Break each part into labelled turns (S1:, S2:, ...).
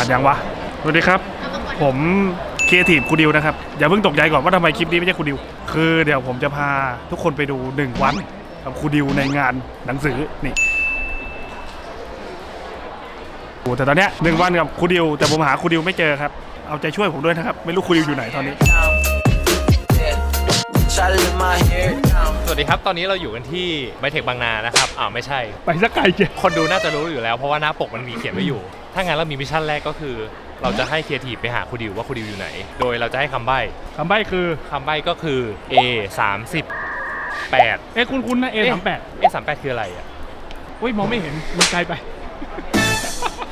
S1: ัดยังวะสวัสดีครับ ผมครีเอทีฟคูดิวนะครับ อย่าเพิ่งตกใจก่อนว่าทำไมคลิปนี้ไม่ใช่คูดิว คือเดี๋ยวผมจะพาทุกคนไปดูหนึ่งวันกับคูดิวในงานหนังสือนี่โอ้แต่ตอนเนี้ยหนึ่งวันกับคูดิว แต่ผมหาคูดิวไม่เจอครับ เอาใจช่วยผมด้วยนะครับ ไม่รู้คูดิวอยู่ไหนตอนนี้
S2: Try to let my hair down.
S3: สวัสดีครับ ตอนนี้เราอยู่กันที่ไบเทคบางนานะครับอ่าวไม่ใช่
S1: ไปสักไกลเจ
S3: คนดูน่าจะรู้อยู่แล้ว เพราะว่าหน้าปกมันมีเขียนไว้อยู่ ถ้างั้นเรามีมิชชั่นแรกก็คือ เราจะให้ครีเอทีฟไปหาครูดิวว่าครูดิวอยู่ไหน โดยเราจะให้คำใบ้
S1: คำใบ้คือ
S3: คำใบ้ก็คือ A 3 8
S1: เอ๊ะคุณคุณนะ A สามแปด
S3: A 3 8คืออะไรอะ
S1: อุ้ยมองไม่เห็นมันไกลไป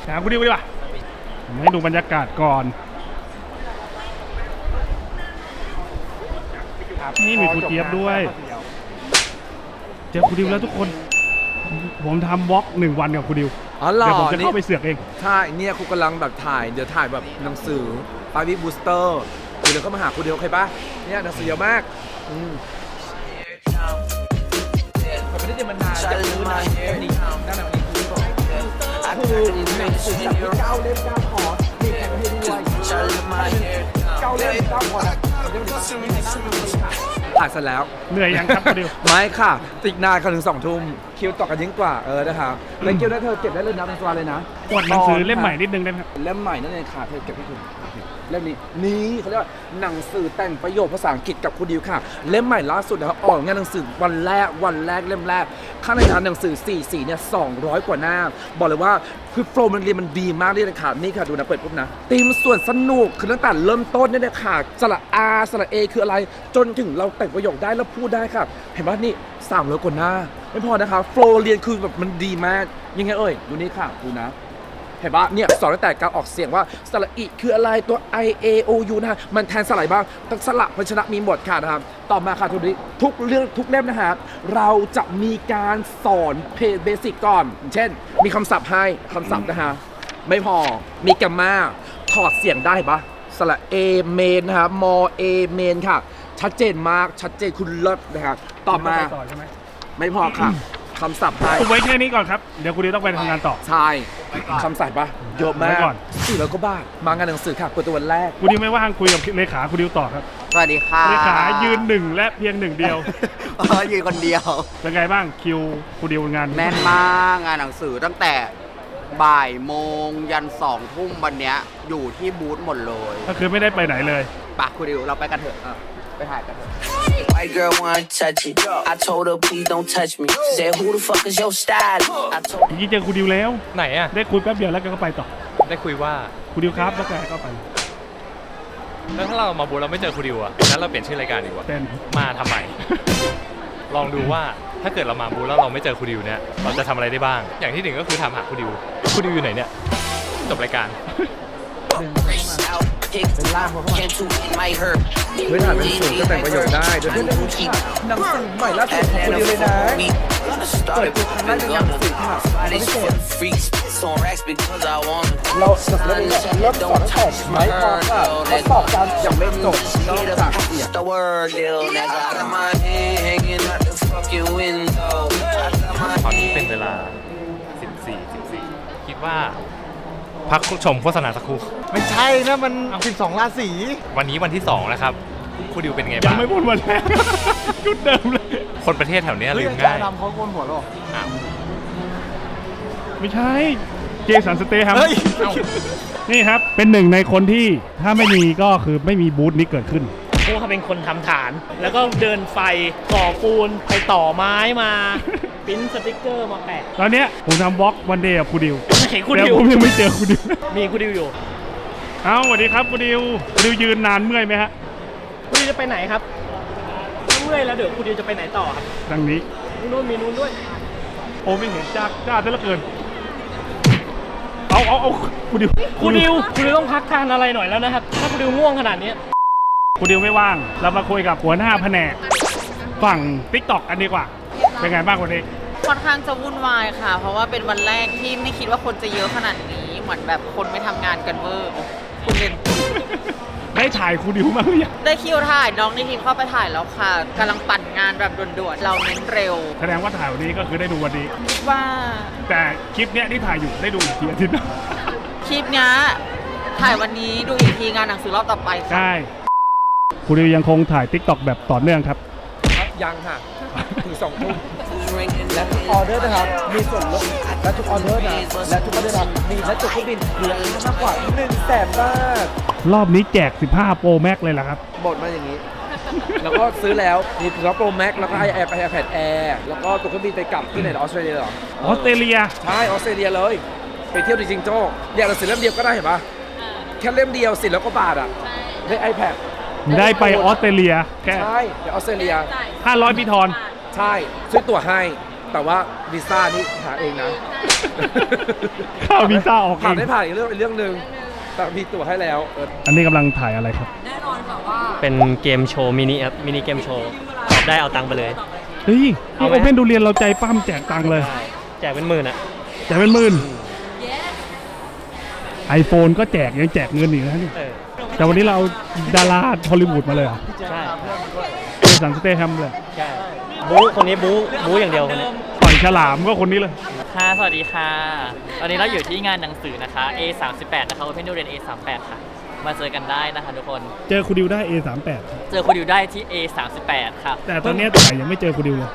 S1: หาคูดิวดีกว่าผมให้ดูบรรยากาศก่อนนี่มีครูเจี๊ยบด้วย เจอครูดิวแล้วทุกคน ผมทำวอล์กหนึ่งวันกับครูดิว
S4: อ๋อเหรอ
S1: เดี๋ยวผมจะ
S4: นี่
S1: เข้าไปเสือกเอง
S4: ใช่เนี่ยครูกำลังแบบถ่าย เดี๋ยวถ่ายแบบหนังสือปาวิบูสเตอร์เดี๋ยวก็มาหาครูเดียวใครปะเนี่ยหนังสือเยอะมากอืมแต่ไม่ได้เรียนมานานจะรู้นะวันนี้นั่นแหละวันนี้ครูบอกคือหนังสือจากที่เก้าเล่มเก้าขอมีแข่งให้ด้วย
S2: Try to let my hair
S4: เก้า
S2: down.
S4: เล่มเก้าขอนะถ่าย เสร็จแล้ว
S1: เหนื่อยยังครับครูดิว
S4: ไม่ค่ะ ติดนานค่ะถึงสองทุ่มคิวต่อกันยิ่งกว่าเออนะครับแล้วคิวนั้นเธอเก็บได้เลยนะเป็นสวาเลยนะ
S1: กดหนังสือเล่มใหม่นิดนึงได้ไหมครับ
S4: เล่มใหม่นั่นเองค่ะเธอเก็บให้คุณ เล่มนี้นี่เขาเรียกว่าหนังสือแต่งประโยคภาษาอังกฤษกับคุณดิวค่ะ เล่มใหม่ล่าสุดนะครับออกงานหนังสือวันแรกวันแรกเล่มแรก ข้างในนั้นหนังสือ4สีเนี่ย200 กว่าหน้า บอกเลยว่าคือโฟล์มันเรียนมันดีมากเลยนะคะนี่ค่ะดูนะเปิดปุ๊บนะตีมส่วนสนุกคือตั้งแต่เริ่มต้นเนี่ยนะค่ะสระ R สระ A คืออะไร จนถึงเราแต่งประโยคได้แล้วพูดได้ค่ะ เห็นไหมนี่300กว่าหน้าไม่พอนะคะโฟล์เรียนคือแบบมันดีมากยังไงเอ่ยดูนี่ค่ะดูนะ เห็นปะเนี่ยสอนตั้งแต่การออกเสียงว่าสระอิคืออะไรตัว I A O U นะฮะมันแทนสระอะไรบ้างทั้งสระพันชนะมีหมดค่ะนะครับต่อมาค่ะทุกนี้ทุกเรื่องทุกเล่มนะฮะเราจะมีการสอนเพเบสิกก่อน เช่น มีคำศัพท์ให้คำศัพท์นะฮะไม่พอมีแกมมาถอดเสียงได้ปะสระ A เมนนะฮะมอ A เมนค่ะ ชัดเจนมากชัดเจนคุณเลิศนะครับต่อมา
S1: ไปต่อใช่ไหม
S4: ไม่พอค่ะ คำศัพท์ให้
S1: ผมไว้แค่นี้ก่อนครับ เดี๋ยวครูดิวต้องไปทำงานต่อ
S4: ใช่คำใส่ปะเยอะมา
S1: ไว้
S4: ก
S1: ก่อน
S4: สี่ร้อยกว่าบาทมางานหนังสือค่ะเปิดตัววันแรก
S1: ครูดิวไม่ว่างคุยกับเลขาครูดิวต่อครับ
S5: สวัสดีค่ะ
S1: เลขายืนหนึ่งและเพียงหนึ่งเดียว
S5: เออยืนคนเดียว
S1: เป็นไงบ้างคิวครูดิวงาน
S5: แน่นมากงานหนังสือตั้งแต่บ่ายโมงยันสองทุ่มวันเนี้ย อยู่ที่บูธหมดเลย
S1: ก็คือไม่ได้ไปไหนเลย
S5: ปะคุณดิวเราไปกันเถอะอะไปถ่ายกันเถอะ
S2: White girl wanna touch it. I told her, please don't touch me. She said, who the fuck is your style? I told
S1: จริงๆเจอครูดิวแล้ว
S3: ไหนอะ
S1: ได้คุยแป๊บเดียวแล้วแกก็ไปต่อ
S3: ได้คุยว่า
S1: ครูดิวครับแล้วแกก็ไป
S3: แล้วถ้าเรามาบูธเราไม่เจอครูดิวอะงั้นเราเปลี่ยนชื่อรายการดีกว่า
S1: เต้น
S3: มาทำไม ลองดูว่าถ้าเกิดเรามาบูธแล้วเราไม่เจอครูดิวเนี่ย เราจะทำอะไรได้บ้าง อย่างที่หนึ่งก็คือถามหาครูดิวครูดิวอยู่ไหนเนี่ย จบรายการ
S2: out, pick, can't too, it might hurt.
S4: เฮ้ยถ่ายเป็นสื่อก็แต่งประโยชน์ได้โดยที่หนังสือใหม่ล่าสุดของคนเดียวเลยนะ
S2: Started
S4: Oi,
S2: popping
S4: kailangan
S2: guns.
S4: yung signal.
S2: Spotted
S4: Ano
S2: for the freaks. It's on racks because I want it.
S4: เราหนังสือเล่มนี้เริ่มสอนตั้งแต่ไม้พอค่ะทดสอบการอย่างไม่จบนอกจากเนี่ย
S2: The word, little nigga. I got my hand hanging out the fucking window. I got my
S3: ตอนนี้เป็นเวลา 14 14 คิดว่า พักชมโฆษณาสักครู่
S6: ไม่ใช่นะมัน 12ราศี
S3: วันนี้วันที่ 2 นะครับครูดิวเป็นไง
S1: ยั
S3: บ้างง
S1: ไม่พูดวันแรกชุดเดิมเลย
S3: คนประเทศแถวเนี้ย
S6: เฮ้
S3: ลื
S6: ย
S3: ม
S6: อาจาร
S3: ง่าย
S6: ย์ดำเขาโกนหัวหรอ
S3: อ้าว
S1: ไม่ใช่ เจสันสเตย์ครับ
S6: เฮ้ย
S1: นี่ครับ เป็นหนึ่งในคนที่ถ้าไม่มีก็คือไม่มีบูธนี้เกิดขึ้น
S7: เพราะว่าเขาเป็นคนทำฐาน แล้วก็เดินไฟก่อปูนไปต่อไม้มา ปริ้นสติกเกอร์มาแปะ
S1: ตอนเนี้ยผมทำวอล์กวันเดย์กับครูดิว
S7: ไหนคุณ
S1: แต่
S7: ดิว
S1: ผมยังไม่เจอครูดิว
S7: มีคุณดิวอยู่
S1: เอ้าสวัสดีครับครูดิวครูดิวยืนนานเมื่อยไหมฮะ
S7: คุณดิวจะไปไหนครับถ้าเมื่อยแล้วเดี๋ยวคุณดิวจะไปไหนต่อครับ
S1: ดังนี้
S7: มีนู่นมีนู่นด้วย
S1: โอ้ไม่เห็นจ้าจ้าซะเหลือเกิน เอาเอาเอาครูดิว
S7: คุณดิวคุณดิวต้องพักทานอะไรหน่อยแล้วนะครับ ถ้าคุณดิวง่วงขนาดนี้
S1: ครูดิวไม่ว่าง เรามาคุยกับหัวหน้าแผนกฝั่งทิกตอกกันดีกว่า เป็นไงบ้างวันนี้
S8: ค่อนข้างจะวุ่นวายค่ะ เพราะว่าเป็นวันแรกที่ไม่คิดว่าคนจะเยอะขนาดนี้ เหมือนแบบคนไม่ทำงานกันเวอร์คุณเล่น
S1: ได้ถ่ายครูดิวมางหรือยัง
S8: ได้คิวถ่ายน้องในทีมเข้าไปถ่ายแล้วค่ะกำลังปั่นงานแบบด่วนๆ เราเน้นเร็ว
S1: แสดงว่าถ่ายวันนี้ก็คือได้ดูวันนี้
S8: คิดว่า
S1: แต่คลิปเนี้ยที่ถ่ายอยู่ได้ดูอีกทีอาทิตย์หน้า
S8: คลิปเนี้ยถ่ายวันนี้ดูอีกทีงานหนังสือรอบต่อไปค่ะ
S1: ใช่คุณดิวยังคงถ่าย t ิ k t o k แบบต่อเนื่องครับ
S4: ยังค่ะ ถึงสองทุ่ม และทุกออเดอร์นะครับ มีส่วนลดและทุกออเดอร์นะและทุกออเดอร์นะมีและจุดเครื่องบินเหลืออีกมากกว่า1นึ่งแสนบาท
S1: รอบนี้แจก 15 Pro Max เลยล่ะครับ
S4: บทมาอย่างนี้ แล้วก็ซื้อแล้วมีถึงโปรแม็กแล้วก็ไอแอร์ไอแพดแอร์แล้วก็ตัวเครื่องบินไปกลับที่ไหนนะออสเตรเลียเหรอ
S1: ออสเตรเลีย
S4: ใช่ออสเตรเลียเลย ไปเที่ยวจริงๆโจ้อยากหนังสือเล่มเดียวก็ได้เห็นปะแค่เล่มเดียวสิแล้วก็บาทอะได้ iPad
S1: ได้ไปออสเตรเลียแค่
S4: ใช่เดี๋ยวออสเตรเลีย
S1: 500พี่ทอน
S4: ใช่ซื้อตั๋วให้ แต่ว่าวีซ่านี่หาเองนะ
S1: ค่าวีซ่าออกเอ
S4: ผ่าน
S1: ง
S4: ไม่ผ่านอีกเรื่องอีกเรื่องหนึ่งแต่มีตั๋วให้แล้วเออ
S1: อันนี้กำลังถ่ายอะไรครับ
S9: เป็นเกมโชว์มินิครับมินิเกมโชว์ตอบได้เอาตังค์ไปเลย
S1: เฮ้ย
S9: เอา
S1: นี่
S9: ไหม
S1: โอเพนดูเรียนเราใจปั้มแจกตังค์เลย
S9: แจกเป็นหมื่นอะ
S1: แจกเป็นหมื่นไอโฟนก็แจกยังแจกเงินอีกนะนี่
S9: เออ
S1: แต่วันนี้เราเอาดาราฮอลลีวูดมาเลยเหรอะ
S9: ใช่
S1: เจสันสเตแฮมเลย
S9: ใช่ บู๊คนนี้บู๊บู๊อย่างเดียวคนนี้
S1: ต่อยฉลามก็คนนี้เลย
S7: ค่ะ สวัสดีค่ะ ตอนนี้เราอยู่ที่งานหนังสือนะคะ A 3 8นะคะ Open ดูเรียน A 3 8ค่ะ มาเจอกันได้นะคะทุกคน
S1: เจอคุณดิวได้ A38
S7: เจอคุณอยู่ได้ที่ A 3 8ค่ะ
S1: แต่ตอนเนี้ยถ่ายยังไม่เจอคุณดิวเลย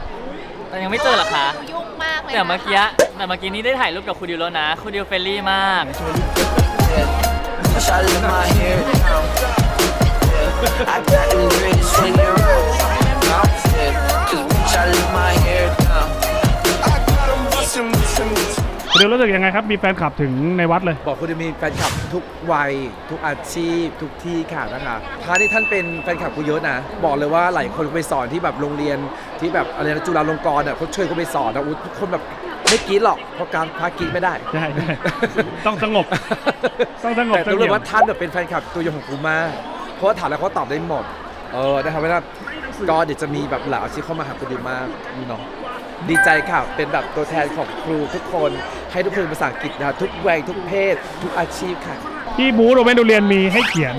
S7: แต่ยังไม่เจอเหรอคะ
S8: ยุ่งมากเลย
S7: แต่เมื่อกี้แต่เมื่อกี้นี้ได้ถ่ายรูปกับคุณดิวแล้วนะ คุณดิวเฟรนลี่มาก
S2: Wish I let my hair down. Yeah. I got them dreads swinging around. Yeah. Cause bitch, I let my hair down. I got them bustin', bustin', bustin'.
S1: คุณดิวรู้สึกยังไงครับ มีแฟนคลับถึงในวัดเลย
S4: บอกคุณจะมีแฟนคลับทุกวัย ทุกอาชีพ ทุกที่ค่ะนะคะพระที่ท่านเป็นแฟนคลับกูเยอะนะ บอกเลยว่าหลายคนไปสอนที่แบบโรงเรียนที่แบบอะไรนะจุฬาลงกรณ์อะเขาเชิญกูไปสอนนะอุ๊ยทุกคนแบบไม่กรีดหรอกเพราะการพระกรีดไม่ได้
S1: ใช่ใช่ต้องสงบ ต้องสงบ
S4: แต่
S1: สง
S4: รู้
S1: บ
S4: เลยว่าท่านแบบเป็นแฟนคลับตัวยงของกูมากเพราะว่าถามแล้วเขาตอบได้หมด เออนะครับว่า ก็เดี๋ยวจะมีแบบหลายอาชีพเข้ามาหากูดีมากนี่เนาะดีใจค่ะ เป็นแบบตัวแทนของครูทุกคน ให้ทุกคนภาษาอังกฤษนะทุกวัยทุกเพศ ทุกอาชีพค่ะ
S1: ที่บูธโอเปนดูเรียนมีให้เขียน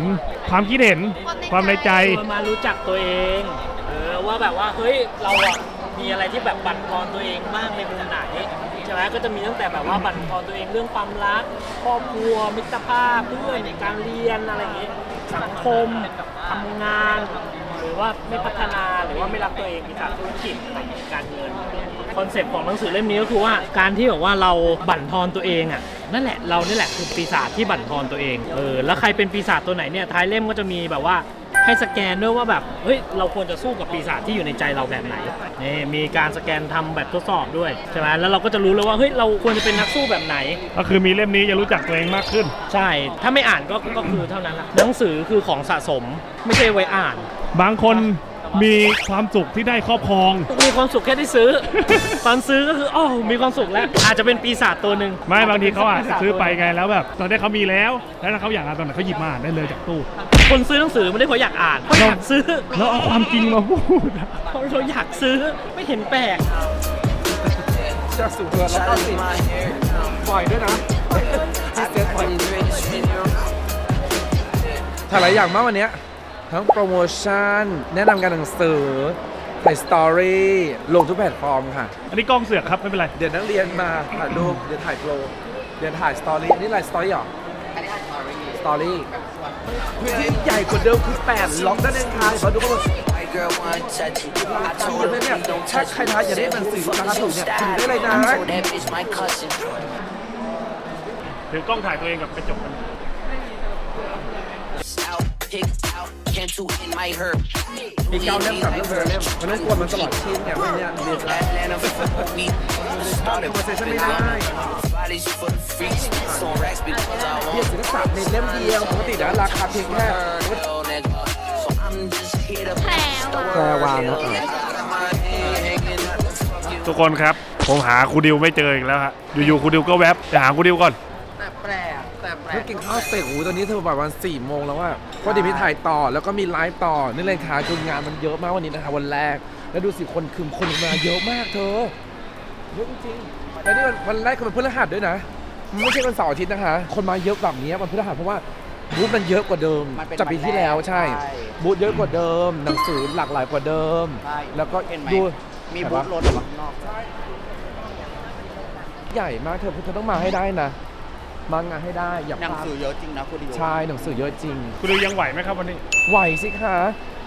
S1: ความคิดเห็นความในใจ
S7: มารู้จักตัวเอง เออว่าแบบว่าเฮ้ยเราอะมีอะไรที่แบบบั่นทอนตัวเองบ้างในมุมไหนใช่ไหมก็จะมีตั้งแต่แบบว่าบั่นทอนตัวเองเรื่องความรักครอบครัวมิตรภาพเพื่อนการเรียนอะไรอย่างงี้สังคมทำงาน รือว่าไม่พัฒนาหรือว่าไม่รักตัวเองมีการธุรกิจการเงินคอนเซปต์ของหนังสือเล่มนี้ก็คือว่าการที่แบบว่าเราบั่นทอนตัวเองอะนั่นแหละเรานี่แหละคือปีศาจที่บั่นทอนตัวเองเออแล้วใครเป็นปีศาจตัวไหนเนี่ยท้ายเล่มก็จะมีแบบว่าให้สแกนด้วยว่าแบบเฮ้ยเราควรจะสู้กับปีศาจที่อยู่ในใจเราแบบไหนนี่มีการสแกนทำแบบทดสอบด้วยใช่ไหมแล้วเราก็จะรู้เลยว่าเฮ้ยเราควรจะเป็นนักสู้แบบไหน
S1: ก็คือมีเล่มนี้จะรู้จักตัวเองมากขึ้น
S7: ใช่ ถ้าไม่อ่านก็ก็คือเท่านั้นแหละหนังสือคือของสะสมไม่ใช่ไว้อ่าน
S1: บางคนมีความสุขที่ได้ครอบครอง
S7: มีความสุขแค่ได้ซื้อ ตอนซื้อก็คืออ๋อมีความสุขแล้ว อาจจะเป็นปีศาจตัวหนึ่ง
S1: ไม่บางทีเขาอาจจะซื้อไปไงแล้วแบบตอนนี้เขามีแล้ว แล้วถ้าเขาอยากอ่านตอนไหนเขาหยิบมาอ่านได้เลยจากตู้
S7: คนซื้อหนังสือไม่ได้เพราะอยากอ่านเพราะอยากซื้อ
S1: แล้วเอาความจริงมาพูดอะ
S7: เพราะเราอยากซื้อไม่เห็นแปลก
S4: จากสูงเกินแล้วก็สิ
S2: My hair down.
S4: ปล่อยด้วยนะ
S2: I got them dreads swinging around.
S4: ถ่ายหลายอย่างมากวันเนี้ย ทั้งโปรโมชั่น แนะนำการหนังสือถ่ายสตอรี่ลงทุกแพลตฟอร์มค่ะ
S1: อันนี้กล้องเสือกครับไม่เป็นไร
S4: เดี๋ยวนักเรียนมาถ่ายรูปเดี๋ยวถ่ายโปรเดี๋ยวถ่ายสตอรี่อันนี้อะไรสตอรี่หรอ
S5: อันนี้สตอรี่
S4: สตอรี่พื้นที่ใหญ่กว่าเดิมคือ8ล็อกด้านเองค่ะขอดูข้อมูล
S2: White girl wanna touch it. I
S4: ทำ
S2: told
S4: เยอะ
S2: her
S4: เลยเนี่ย
S2: please don't
S4: ถ้า
S2: touch
S4: ใคร
S2: me.
S4: ท้ายอยากได้หนังสือราคาถูกเนี่ยถือได้เลยนะ
S2: I told that bitch my cousin.
S1: ถือกล้องถ่ายตัวเองกับกระจกกัน
S2: Out, pick out, cancel in my hurt.
S4: มีเก้าเล่มสามเล่มเธอเล่มมันต้องกลัวมันตลอดชีพเนี่ยไม่เนี่ยเรียนจะ
S2: Atlanta for me. Started
S4: Conversation
S2: popping
S4: ไม่ได้
S2: out. Bodies for the freaks. Some racks because I
S4: เรียน
S2: want
S4: ศิลปศาสตร์ในเล่มเดียวปกตินะราคาเพียงแค่
S2: Hell, nigga. So I'm just here to store.
S4: แปลวานนะ
S2: Got my hand hanging out the fucking
S1: ทุกคนครับ ผมหาครูดิวไม่เจออีกแล้วฮะอยู่ๆครูดิวก็แวบจะหาครูดิวก่อน
S4: เพิ่
S5: ก
S4: งกินข้าวเสร็จโอ้โหตอนนี้เธอประมาณสี่โมงแล้วอะเพราะเดี๋ยวมีถ่ายต่อแล้วก็มีไลฟ์ต่อนี่เลยค่ะคืองานมันเยอะมากวันนี้นะคะ วันแรก แล้วดูสิคนคืมคนมาเยอะมากเธอเยอะจริงๆแล้วนี่วันวันแรกคือวันพฤหัสด้วยนะมันไม่ใช่วันเสาร์อาทิตย์นะคะ คนมาเยอะแบบนี้วันพฤหัสเพราะว่าบูธมันเยอะกว่าเดิม
S5: มันเป็น
S4: จากปีที่แล้วใช่
S5: ใช่
S4: บูธเยอะกว่าเดิม หนังสือหลากหลายกว่าเดิม
S5: ใช่
S4: แล้วก็
S5: เห็นไหม
S4: ดู
S5: มีบูธรถอยู่ข้างนอก
S4: ใหญ่มากเธอเธอต้องมาให้ได้นะ มางานให้ได้อย่า
S5: หนั
S4: พ
S5: ง
S4: ลาด
S5: สือเยอะจริงนะคุณดิว
S4: ใช่หนังสือเยอะจริง
S1: คุณดิวยังไหวไหมครับวันนี้
S4: ไหวสิคะ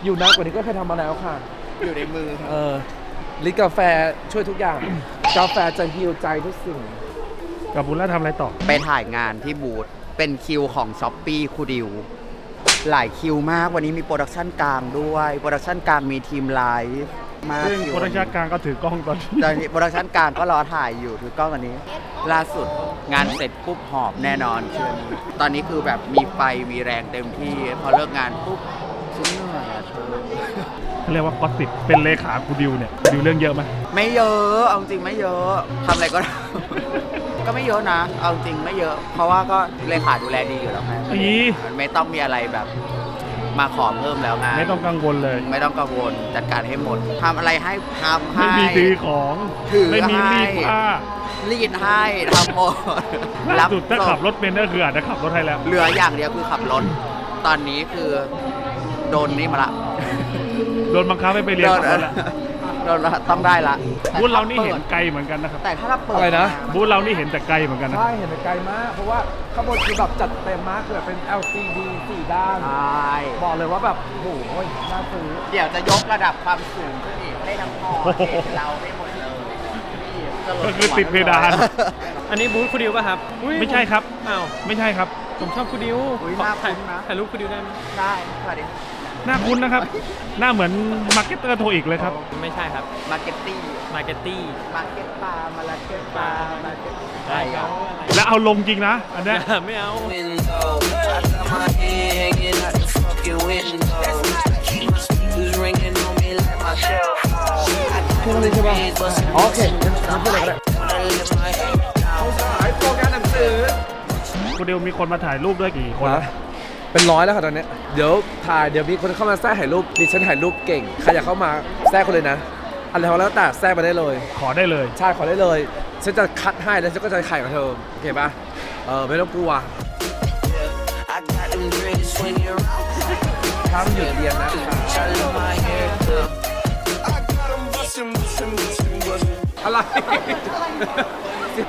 S4: อยู่นานกว่านี้ก็เคยทำมาแล้วค่ะ
S5: อยู่ในมือครับ
S4: เออลิตรกาแฟช่วยทุกอย่าง กาแฟจะฮิวใจทุกสิ่ง
S1: กับบุญแล้วทำอะไรต่อ
S5: ไปถ่ายงานที่บูธเป็นคิวของช้อปปี้คูดิว หลายคิวมากวันนี้มีโปรดักชันกลางด้วย โปรดักชันกลางมีทีมไลฟ์ มาก
S1: ซึ่ง
S5: คิว
S1: โปรดักชั่นกลางก็ถือกล้องตอนนี้
S5: ตอนนี้โปรดักชันกลางก็รอถ่ายอยู่ถือกล้องอันนี้ ล่าสุดงานเสร็จปุ๊บหอบแน่นอนเชื่อนี้ตอนนี้คือแบบมีไฟมีแรงเต็มที่ พอเลิกงานปุ๊บฉันเหนื่อยอะเธอ
S1: เขาเรียกว่าก็ติดเป็นเลขาคุณดิวเนี่ยคุณดิวเรื่องเยอะไหม
S5: ไม่เยอะเอาจริงไม่เยอะทำอะไรก็ได้ ก็ไม่เยอะนะ เอาจริงไม่เยอะ เพราะว่าก็เลขาดูแลดีอยู่แล้วไง
S1: อี
S5: มันไม่ต้องมีอะไรแบบ มาขอเพิ่มแล้วไง
S1: ไม่ต้องกังวลเลย
S5: ไม่ต้องกังวลจัดการให้หมดทำอะไรให้ทำให้
S1: ไม่มีซื้อของ
S5: ถือ
S1: ไม่มีรีด
S5: ให้
S1: ผ้า
S5: รีดให้ทำหมด
S1: ล่าสุดถ้า
S5: ส่ง
S1: ขับรถเป็นก็คืออาจจะขับรถให้แล้ว
S5: เหลืออย่างเดียวคือขับรถตอนนี้คือโดนนี่มาละ
S1: โดนบังคับให้ไปเรียน
S5: โด
S1: ขั
S5: น
S1: บรถแล้ว
S5: โดนละต้องได้ละ
S1: บูธเรานี่เห็นไกลเหมือนกันนะครับ
S5: แต่ถ้าเราเปิด
S4: อะไรนะ
S1: บูธเรานี่เห็นแต่ไกลเหมือนกันนะ
S4: ใช่เห็นไปไกลมาก เพราะว่าข้างบนคือแบบจัดเต็มมากคือแบบเป็น LCD สี่ด้าน
S5: ใช่
S4: บอกเลยว่าแบบโอ้โหน่าซื้อ
S5: เดี๋ยวจะยกระดับความสูงขึ้นอีกให้ทั้งหอ
S1: โอ้โห
S5: เห็นเราได้หมดเลยนี่จะล
S1: ก็คือติดเพดาน
S9: อันนี้บูธคุณดิวป่ะครับอุ๊ย
S1: ไม่ใช่ครับ
S9: อ้าว
S1: ไม่ใช่ครับ
S9: ผมชอบคุณดิว
S5: อุ๊ย
S9: ขอ
S5: น่า
S9: ถ่าย
S5: คุ้นนะ
S9: ถ่ายรูปคุณดิวได้ไหม
S5: ได้สวัสดี
S1: หน้าคุ้นนะครับ หน้าเหมือนมาร์เก็ตเตอร์โทรอีกเลยครับ
S9: ไม่ใช่ครับ
S5: มาร์เก็ตตี้
S9: มาร์เก็ตตี้
S5: มาร์เก็ตปลามาร์เก็ตปลามาร์เก็ต
S9: ได้ครับ
S1: แล้วเอาลงจริงนะ อันเนี้ย
S9: ไม่เอา
S2: window. I got my head hanging out the fucking window. My speakers ringing on me like my cell phone. I got
S4: พูดอะไรใช่ปะ
S2: kids busting
S4: อ๋อโอเคงั้นงั้นพูดอะไรก็ได้
S2: wanna lift my head down.
S4: ขายโปรแกรมหนังสือ
S1: คุณดิวมีคนมาถ่ายรูปด้วยกี่คน
S4: นะ เป็นร้อยแล้วค่ะตอนเนี้ยเดี๋ยวถ่ายเดี๋ยวมีคนเข้ามาแทรกถ่ายรูปดิฉันถ่ายรูปเก่งใครอยากเข้ามาแทรกคนเลยนะอะไรก็แล้วแต่แทรกมาได้เลย
S1: ขอได้เลย
S4: ใช่ขอได้เลยฉันจะคัดให้แล้วฉันก็จะขายกับเธอโอเคปะเออไม่ต้องกลัว
S2: Yeah, I got them dreads swinging around.
S4: ถ้ามันหยุดเรียนนะ
S2: I lift my hair down. I got them busting, busting, busting, busting.
S4: อะไร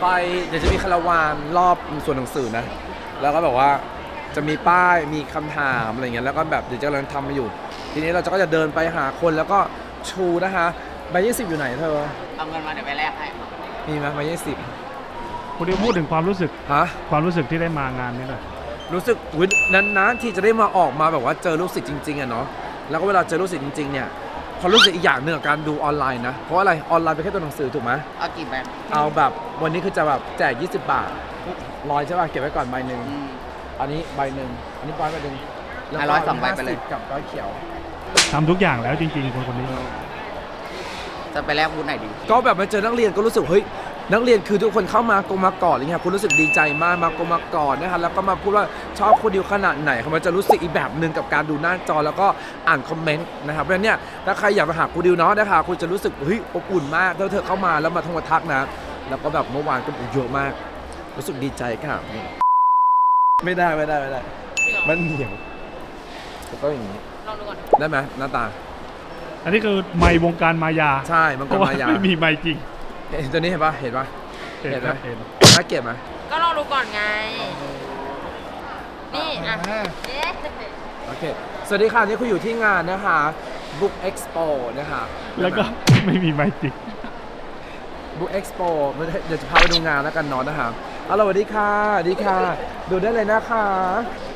S4: ไปเดี๋ยวจะมีคาราวานรอบสวนหนังสือนะ แล้วก็แบบว่า จะมีป้ายมีคำถามอะไรเงี้ยแล้วก็แบบเดี๋ยวจะกำลังทำมาอยู่ ทีนี้เราจะก็จะเดินไปหาคนแล้วก็ชูนะคะใบยี่สิบอยู่ไหนเธอ
S5: เอาเงินมาเดี๋ยวไปแลกให้
S4: มีไหมใบยี่สิบ
S1: คุณดิวพูดถึงความรู้สึก
S4: ฮะ
S1: ความรู้สึกที่ได้มางานนี้หน่อย
S4: รู้สึกอุ๊ยนานๆที่จะได้มาออกมาแบบว่าเจอลูกศิษย์จริงๆอะเนาะแล้วก็เวลาเจอลูกศิษย์จริงๆเนี่ยความรู้สึกอีกอย่างหนึ่งกับการดูออนไลน์นะ เพราะว่าอะไรออนไลน์เป็นแค่ตัวหนังสือถูกไหม
S5: เอากี่แบงค์
S4: เอาแบบวันนี้คือจะแบบแจก 20 บาทร้อยใช่ป่ะเก็บไว้ก่อนใบหนึ่ง
S5: อืม
S4: อันนี้ใบหนึ่งอันนี้ร้อยใบหนึ่งแล้ว
S5: อะ
S4: ก็
S5: ร้อยสองใบไปเลย
S4: 50กับร้อยเขียว
S1: ทำทุกอย่างแล้วจริงๆคนคนนี้
S5: จะไปแลกบูธไหนดี
S4: ก็แบบมาเจอนักเรียนก็รู้สึกเฮ้ยนักเรียนคือทุกคนเข้ามากงมาก่อนอะไรเงี้ยคุณรู้สึกดีใจมากมากงมาก่อนนะครับแล้วก็มาพูดว่าชอบคนดิวขนาดไหนเขามันจะรู้สึกอีกแบบหนึ่งกับการดูหน้าจอแล้วก็อ่านคอมเมนต์นะครับเพราะฉะนั้นเนี่ยถ้าใครอยากมาหาครูดิวเนาะนะคะคุณจะรู้สึกเฮ้ยอบอุ่นมากถ้าเธอเข้ามาแล้วมาทงมาทักนะ แล้วก็แบบเมื่อวานก็เยอะมาก รู้สึกดีใจค่ะ ไม่ได้ไม่ได้ไม่ได้
S8: จริงเหรอ
S4: มันเหนียวแล้วก็อย่างนี้
S8: ลองดูก่อน
S4: ได้ไหมหน้าตา
S1: อันนี้คือไมค์วงการมายา
S4: ใช่มัน
S1: เพ
S4: ก็
S1: ราะว่า
S4: มายา
S1: ไม่มีไมค์จริง
S4: เห็นตัวนี้เห็นปะเห็นปะ
S1: เห็น
S4: เห็นไหม
S1: นะเห็น
S4: น่าเกลียดไหม
S8: ก็ลองดูก่อนไง นี่ อะเย้
S4: โอเค สวัสดีค่ะนี่คุณอยู่ที่งานนะคะ Book Expo นะคะ
S1: แล้วก็ไม่มีไมค์จริง
S4: Book Expo เดี๋ยวจะพาไปดูงานแล้วกันเนอนนะคะ เอาล่ะสวัสดีค่ะสวัสดีค่ะ ดูได้เลยนะคะ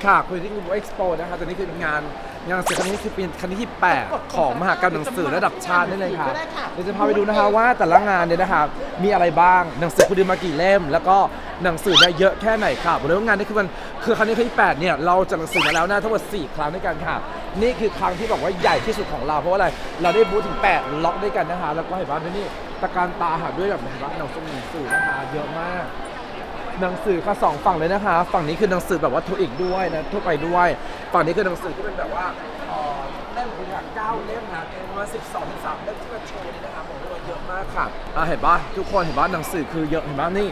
S4: ค่ะคุณอยู่ที่ Book Expo นะคะตอนนี้คืองานงานหนังสือครั้งนี้คือเป็นครั้งที่ 8 ของมหากรรมหนังสือระดับชาตินี่เลยค่ะเดี๋ยวจะพาไปดูนะคะว่าแต่ละงานเนี่ยนะคะมีอะไรบ้างหนังสือคุณดูมากี่เล่ม แล้วก็หนังสือได้เยอะแค่ไหนค่ะบอกเลยว่างานนี้คือมันคือครั้งนี้ครั้งที่8เนี่ยเราจัดหนังสือมาแล้วนะทั้งหมด4ครั้งด้วยกันค่ะ นี่คือครั้งที่บอกว่าใหญ่ที่สุดของเราเพราะว่าอะไรเราได้บูธถึง 8 ล็อกด้วยกันนะคะ แล้วก็เห็นว่านี่ตะการตาหาด้วยแบบเห็นว่าหนังสือหนังสือนะคะเยอะมาก หนังสือค่ะสองฝั่งเลยนะคะ ฝั่งนี้คือหนังสือแบบว่าทั่วอีกด้วยนะทั่วไปด้วย ฝั่งนี้คือหนังสือที่เป็นแบบว่าเอ่อเล่มคุณค่ะเก้าเล่มนะประมาณสิบสองสามเล่มที่มาโชว์นี่นะคะบอกเลยว่าเยอะมากค่ะอะเห็นปะทุกคนเห็นปะหนังสือคือเยอะเห็นปะนี่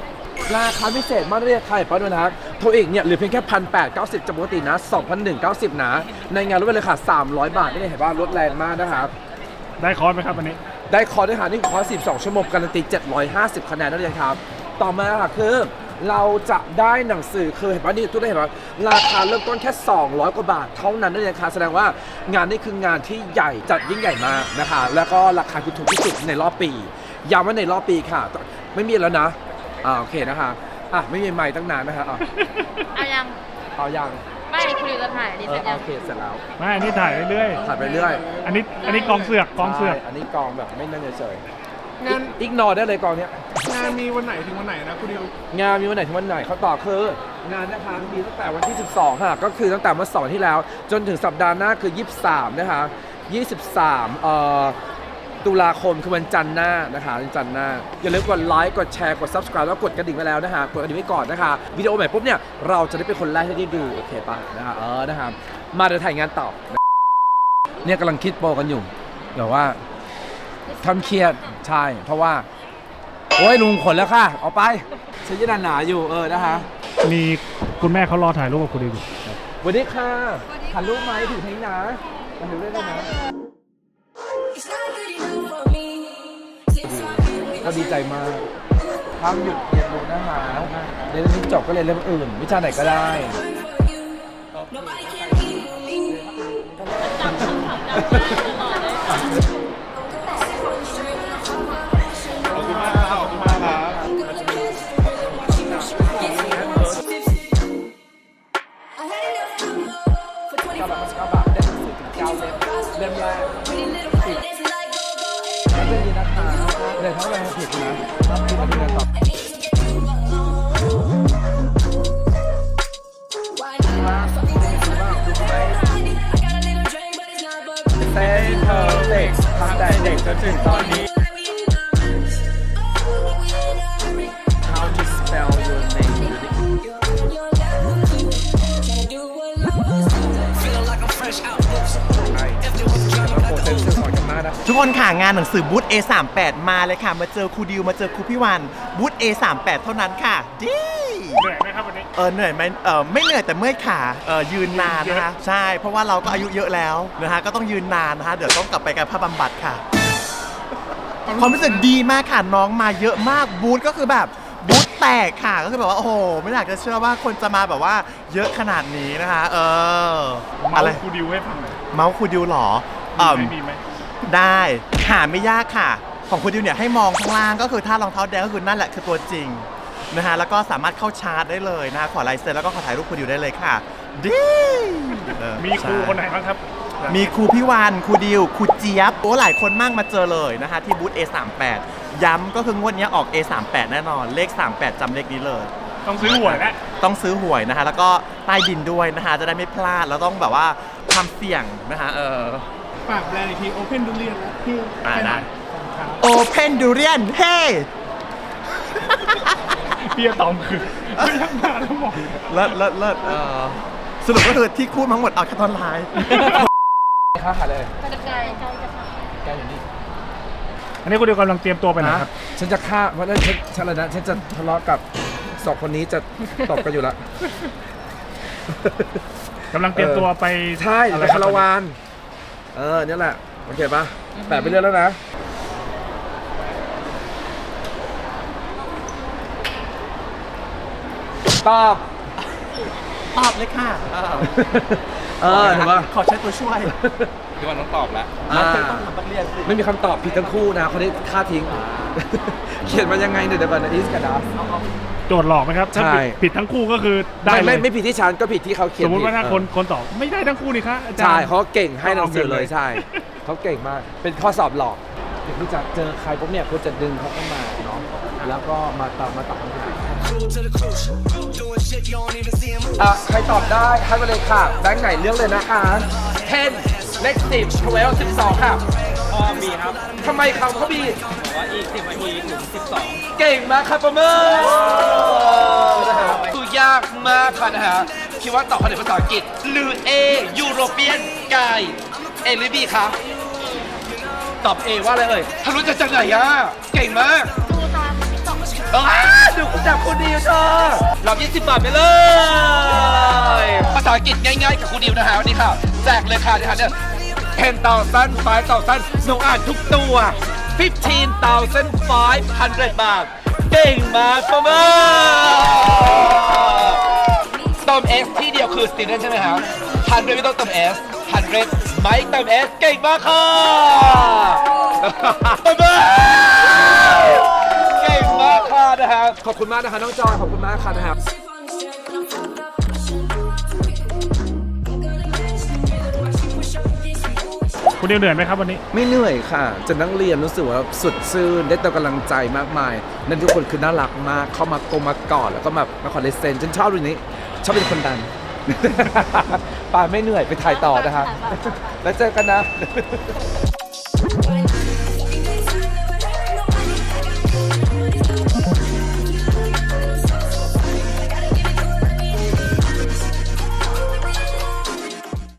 S4: ราคาพิเศษมากเลยค่ะเห็นปะด้วยนะโทรอีกเนี่ยเหลือเพียงแค่พันแปดเก้าสิบจากปกตินะสองพันหนึ่งเก้าสิบนะ ในงานลดไปเลยค่ะสามร้อยบาทนี่เห็นปะลดแรงมากนะครับ
S1: ได้คอร์สไหมครับวันนี้
S4: ได้คอร์สด้วยค่ะนี่คอร์ส12ชั่วโมงการันตี750คะแนนนั่นเองครับ ต่อมาค่ะคือ เราจะได้หนังสือคือเห็นป่ะนี่ทุกท่านเห็นป่ะราคาเริ่มต้นแค่ 200 กว่าบาท เท่านั้นนั่นเองค่ะแสดงว่างานนี้คืองานที่ใหญ่จัดยิ่งใหญ่มากนะคะ แล้วก็ราคาคือถูกที่สุดในรอบปีย้ำว่าในรอบปีค่ะ ไม่มีแล้วนะอ่าโอเคนะคะอะไม่มีไม้ตั้งนานนะคะอะ
S8: เอายัง
S4: เอายัง
S8: ไม่คุณดิวจะถ่ายอันนี้
S4: เอ
S8: เสร็
S4: อ
S8: จยัง
S4: โอเคเสร็จแล้ว
S1: ไม่อันนี้ถ่ายเรื่อย
S4: ถ่ายไปเรื่อย
S1: ๆ อันนี้อันนี้กองเสือกกองเสือก
S4: ใช่อันนี้กองแบบไม่นั่นเฉยๆ งานอีกนอได้เลยกองเนี้ย
S6: งานมีวันไหนถึงวันไหนนะคุณดิว
S4: งานมีวันไหนถึงวันไหนเขาต่อคืองานนะคะมีตั้งแต่วันที่ 12ค่ะก็คือตั้งแต่เมื่อสองวันที่แล้ว จนถึงสัปดาห์หน้าคือ 23 นะคะ 23เอ่อตุลาคมคือวันจันทร์หน้านะคะวันจันทร์หน้า อย่าลืมกดไลค์กดแชร์กด subscribe แล้วกดกระดิ่งไว้แล้วนะคะกดกระดิ่งไว้ก่อนนะคะวิดีโอใหม่ปุ๊บเนี่ยเราจะได้เป็นคนแรกที่ได้ดูโอเคป่ะนะคะเออนะคะมาเดี๋ยวถ่ายงานต่อเนี่ยกำลังคิดโปรกันอยู่เดี๋ยวว่า ทำเครียดใช่ เพราะว่า โอ้ยลุงขนแล้วค่ะ เอาไปฉันจะหนาๆอยู่เออนะคะ
S1: มีคุณแม่เขารอถ่ายรูปกับคุณดิวอยู่
S4: สวัสดีค่ะถ่ายรูปไหมถือเทงนะถ่ายรูปได้เลยนะก็ดีใจมากห้ามหยุดเรียนรู้นะคะเรียนนี้จบก็เรียนเรื่องอื่น วิชาไหนก็ได้เก้า เด็กจนถึงตอนนี้ How to spell your name โปรเซนเซอร์สอนกันมากนะ
S6: ทุกคนค่ะงานหนังสือบูธ A38 มาเลยค่ะ มาเจอครูดิวมาเจอครูพี่วันบูธ A38 เท่านั้นค่ะดี
S1: เหนื่อยไหมครับวันนี้
S6: เออเหนื่อยไหมเออไม่เหนื่อยแต่เมื่อยขาเออยืนนานนะคะใช่ เพราะว่าเราก็อายุเยอะแล้วนะคะก็ต้องยืนนานนะคะเดี๋ยวต้องกลับไปการภาพบำบัดค่ะ ความรู้สึกดีมากค่ะน้องมาเยอะมากบูธก็คือแบบบูธแตกค่ะก็คือแบบว่าโอ้โหไม่อยากจะเชื่อว่าคนจะมาแบบว่า เยอะขนาดนี้นะคะ เออ
S1: เมา
S6: อะไร
S1: คูดิวให้ฟังหน่อย
S6: เมาส์ครูดิวเหรอ
S1: มี
S6: อ่
S1: ไหม
S6: ม
S1: มีไหม
S6: ได้หาไม่ยากค่ะ ของคุณดิวเนี่ยให้มองข้างล่างก็คือถ้ารองเท้าแดงก็คือนั่นแหละคือตัวจริงนะฮะแล้วก็สามารถเข้าชาร์จได้เลยนะขอลายเซ็นแล้วก็ขอถ่ายรูปคุณดิวได้เลยค่ะดีเออ
S1: มีครู
S6: ใช่
S1: คนไหนบ้างครับ
S6: มีครูพี่วานครูดิวครูเจี๊ยบโอ้หลายคนมากมาเจอเลยนะคะ ที่บูธ A38 ย้ำก็คืองวดนี้ออก A38 แน่นอน เลข 38จำเลขนี้เลย
S1: ต้องซื้อหวยแล้ว
S6: ต้องซื้อหวยนะคะ แล้วก็ใต้ดินด้วยนะคะ จะได้ไม่พลาด แล้วต้องแบบว่าความเสี่ยงนะคะเออ
S1: ฝากแบรนด์อีกที Open Durian นะที่
S6: อ่าได้ Open Durian เฮ้
S1: พี่อะตอมคือไม่ทำงานแล้วบอก
S6: เลิศเลิศเลิศเออสรุปก็คือที่พูดทั้งหมดเอาแค่ตอนท้าย
S4: ค้าขายเลย
S8: กระจายใจจะ
S4: แกอยู่นี่
S1: อันนี้คุณดิวกำลังเตรียมตัวไปไหนครับ
S4: ฉันจะฆ่าเพราะฉะนั้นฉันฉันอะไรนะฉันจะทะเลาะกับสองคนนี้จะตบกันอยู่แล้ว
S1: กำลังเตรียมตัวไป
S4: ใช่
S1: อะ
S4: ไป
S1: ไร
S4: คาราวาน เออเนี่ยแหละ โอเคปะแปะไปเรื่อยแล้วนะตอบ
S6: ตอบเลยค่ะ
S4: เออเห็นปะ
S6: ขอใช้ตัวช่วย
S3: พี่วันต้องตอบแล้ว
S4: อ่า
S6: ต้องทำต้องเรียนสิ
S4: ไม่มีคำตอบผิดทั้งคู่นะเขาได้ค่าทิ้ง เขียนมายังไงเนี่ยเดี๋ยวก่อนนะอีสกับดัส
S1: โจทย์หลอกไหมครับ ถ้า
S4: ใช่
S1: ผิดผิดทั้งคู่ก็คือได้
S4: ไม่
S1: เล
S4: ไม่
S1: ย
S4: ไม่ผิดที่ฉันก็ผิดที่เขาเขีย
S1: ส
S4: น
S1: มมติว่าถ้า
S4: ผิด
S1: คนคนตอบไม่ได้ทั้งคู่นี่คะอาจารย์
S4: ใช่เขาเก่งให้หนังสือเลย
S1: เอาเงินเลย
S4: ใช่เขาเก่งมาก เป็นข้อสอบหลอกเด็กรู้จักเจอใครปุ๊บเนี่ยคุณจะดึงเขาเข้ามาเนาะแล้วก็มาตอบมาตอบคำถาม อะ ใครตอบได้ให้มาเลยค่ะ แบงค์ไหนเลือกเลยนะคะ10เลข10 12 12 ค่ะ
S7: พอมีครับ
S4: ทำไมเขาเขามี
S7: บอกว่าอีก 10นาทีถึง12
S4: เก่งมากครับประเมินนะฮะคือยากมากค่ะนะฮะคิดว่าตอบคำถามภาษาอังกฤษหรือ A ยูโรเปียนกายเอหรือ B คะตอบ A ว่าอะไรเอ่ยทะลุจากจากไหนอะ เก่งมาก เออดูจากคุณดิวเธอรับ 20 บาทไปเลย ภาษาอังกฤษง่ายๆ กับคุณดิวนะฮะวันนี้ค่ะ แจกเลยค่ะนะคะเนี่ย10,000 5,000หนูอ่านทุกตัว 15,500 บาท เก่งมากปรบมือเติม S ที่เดียวคือ student ใช่ไหมครับฮันเรไม่ต้องเติม S ฮันเรไม่เติม S เก่งมากค่ะปรบมือ ขอบคุณมากนะคะน้องจอยขอบคุณมากค่ะนะครับ
S1: คุณดิวเหนื่อยไหมครับวันนี้
S4: ไม่เหนื่อยค่ะ จะนั่งเรียนรู้สึกว่าสุดซื่นได้แต่กำลังใจมากมาย นั่นทุกคนคือน่ารักมาก เข้ามากงมากอดแล้วก็แบบมาขอเลายเซ็นฉันชอบดูนี้ ชอบเป็นคนดันปาไม่เหนื่อยไปถ่ายต่อนะครับแล้วเจอกันนะ